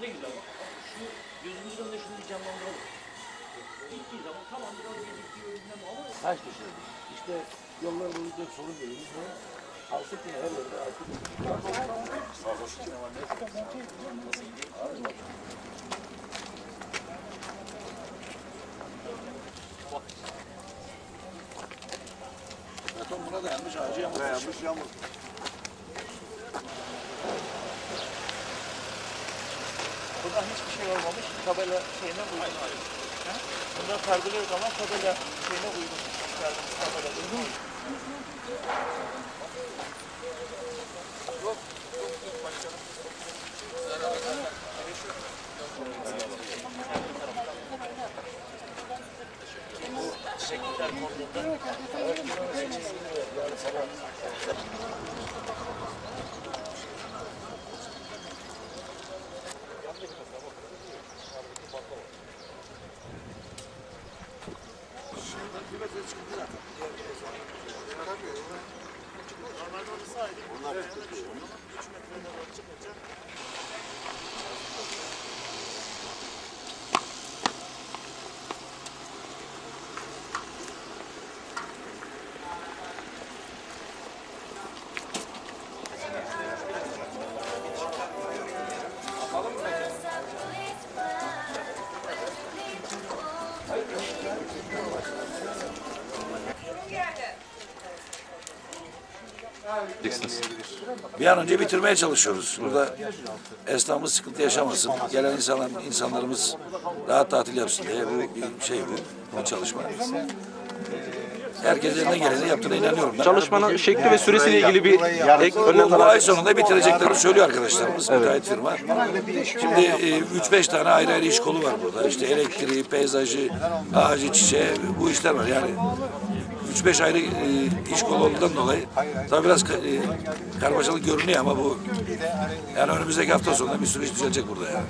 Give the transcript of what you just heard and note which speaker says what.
Speaker 1: Ne güzel bak. Şu gözümüzün önünde şunu bir canlandıralım. Gittiği zaman tamam biraz geciktiği bilmem ama
Speaker 2: Taş düşürdü. İşte yollar boyunca sorun görüyoruz. Ne? Altık yine her yerde altık. Beton buna dayanmış, ağacı yamuk.
Speaker 3: Dayanmış yağmur.
Speaker 1: Buradan hiçbir şey olmamış. Tabela şeyine uygun. Ha? Bunda pergole yok ama tabela şeyine uygun. Tabela uygun. Çiçekler konduğunda
Speaker 2: Bir an önce bitirmeye çalışıyoruz. Burada esnafımız sıkıntı yaşamasın. Gelen insanlar, insanlarımız rahat tatil yapsın diye bu bir şey bu, bu çalışma. Herkes elinden geleni yaptığına inanıyorum. Ben.
Speaker 4: Çalışmanın şekli ve süresiyle ilgili bir ek önlem
Speaker 2: Bu ay sonunda bitireceklerini söylüyor arkadaşlarımız, müteahhit firma. Şimdi 3-5 tane ayrı ayrı iş kolu var burada. İşte elektriği, peyzajı, ağacı, çiçeği, bu işler var. Yani 3-5 ayrı e, iş kolu olduğundan dolayı tabii biraz e, karmaşalık görünüyor ama bu yani önümüzdeki hafta sonunda bir süreç düzelecek burada yani.